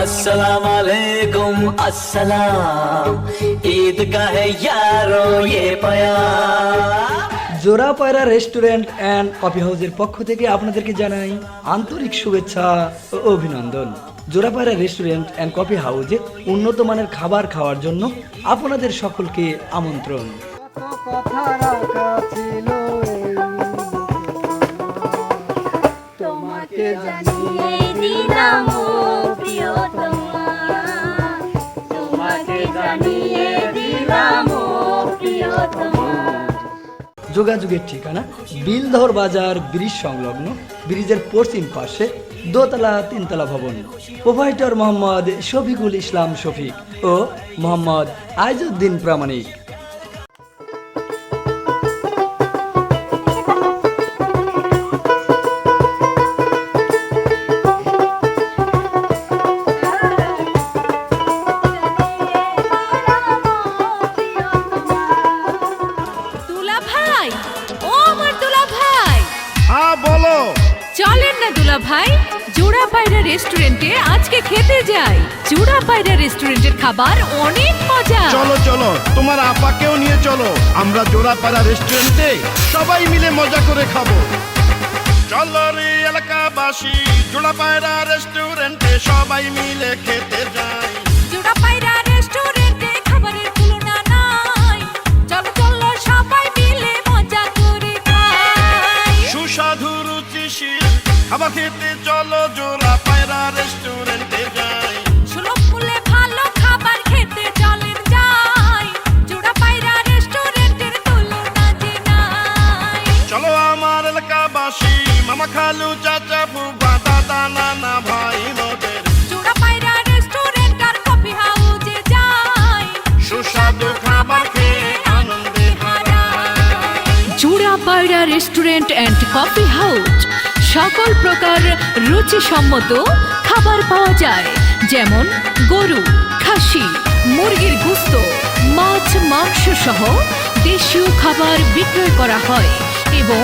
अस्सलाम वालेकुम अस्सलाम ईद का है यारो ये पयाम জোড়াপায়রা রেস্টুরেন্ট অ্যান্ড কফি হাউসের পক্ষ থেকে আপনাদেরকে জানাই আন্তরিক শুভেচ্ছা ও অভিনন্দন জোড়াপায়রা রেস্টুরেন্ট অ্যান্ড কফি হাউসে উন্নত মানের খাবার খাওয়ার জন্য আপনাদের সকলকে আমন্ত্রণ কথা রাখা ছিল এই তোমাকে জানিয়ে দিলাম যোগাযোগের ঠিকানা বিলধর বাজার ব্রিজ সংলগ্ন ব্রিজের পশ্চিম পাশে দোতলা, তিনতলা ভবন। প্রোভাইডার মোহাম্মদ শফিকুল ইসলাম শফিক ও মোহাম্মদ আইজুদ্দিন প্রামাণিক। জোড়া পায়রা রেস্টুরেন্টে আজকে খেতে যাই। জোড়া পায়রা রেস্টুরেন্টের খাবার অনেক মজা। চলো চলো, তোমার আপাকেও নিয়ে চলো। আমরা জোড়া পায়রা রেস্টুরেন্টে সবাই মিলে মজা করে খাব। চলো রে এলাকাবাসী, জোড়া পায়রা রেস্টুরেন্টে সবাই মিলে খেতে যাই। এলাকাবাসী মামা খালু চাচা ফুফা দাদা নানা ভাই বোনের জোড়া পায়রা রেস্টুরেন্ট আর কফি হাউসে যাই। সুস্বাদু খাবার খেয়ে আনন্দে হারাই। রেস্টুরেন্ট অ্যান্ড কফি হাউস সকল প্রকার রুচিসম্মত খাবার পাওয়া যায়। যেমন গরু খাসি মুরগির গুস্ত মাছ মাংস সহ দেশীয় খাবার বিক্রয় করা হয় এবং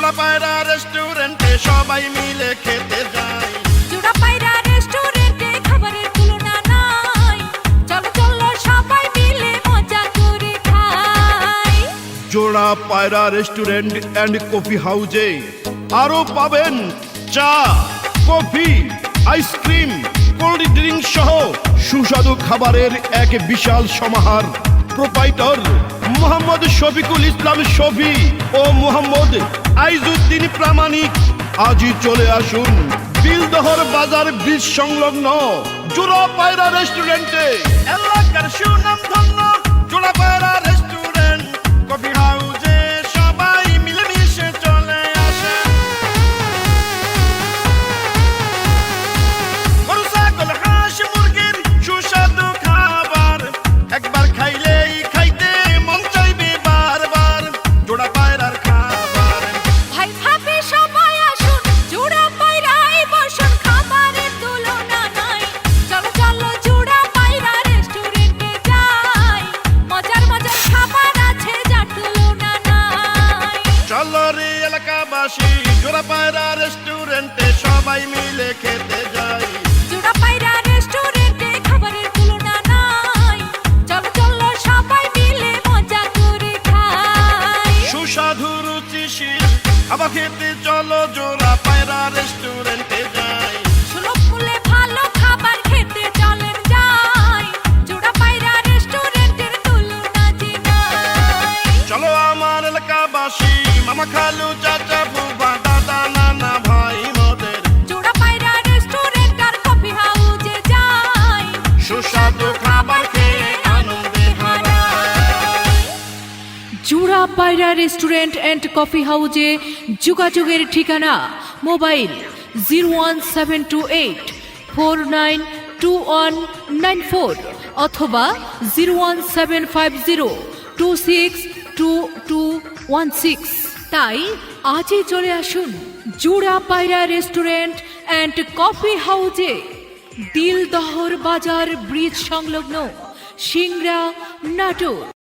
এলাকাবাসী জোড়া পায়রা রেস্টুরেন্টে সবাই মিলে খেতে যাই জুড়া পায়রা রেস্টুরেন্টে খাবারের তুলনা নাই। চলো চলো সবাই মিলে মজা করে খাই। জোড়া পায়রা রেস্টুরেন্ট অ্যান্ড কফি হাউজে আরও পাবেন চা কফি আইসক্রিম কোল্ড ড্রিঙ্ক সহ সুস্বাদু খাবারের এক বিশাল সমাহার। প্রোপাইটর মোহাম্মদ শফিকুল ইসলাম শফি ও মোহাম্মদ আইজুদ্দিন প্রামাণিক আজই চলে আসুন বিলদহর বাজার ব্রিজ সংলগ্ন জুরা পায়রা রেস্টুরেন্টে এলাকার সুনাম ধন্য আসি। জোড়া পায়রা রেস্টুরেন্টে সবাই মিলে খেতে যাই। জোড়া পায়রা রেস্টুরেন্টে খাবারের তুলনা নাই। চলো চলো সবাই মিলে মজা করে খাই। সুস্বাদু খাবার খেতে চলো জোড়া পায়রা রেস্টুরেন্টে চলো আমার মামা খালু চা জোড়া পায়রা রেস্টুরেন্ট অ্যান্ড কফি হাউজে যোগাযোগের ঠিকানা mobile zero one seven two eight four nine two one nine four অথবা zero one seven five zero two six two two one six. তাই আজই চলে আসুন জুড়া পায়রা রেস্টুরেন্ট অ্যান্ড কফি হাউজে। দিলদহর বাজার ব্রিজ সংলগ্ন সিংড়া নাটোর।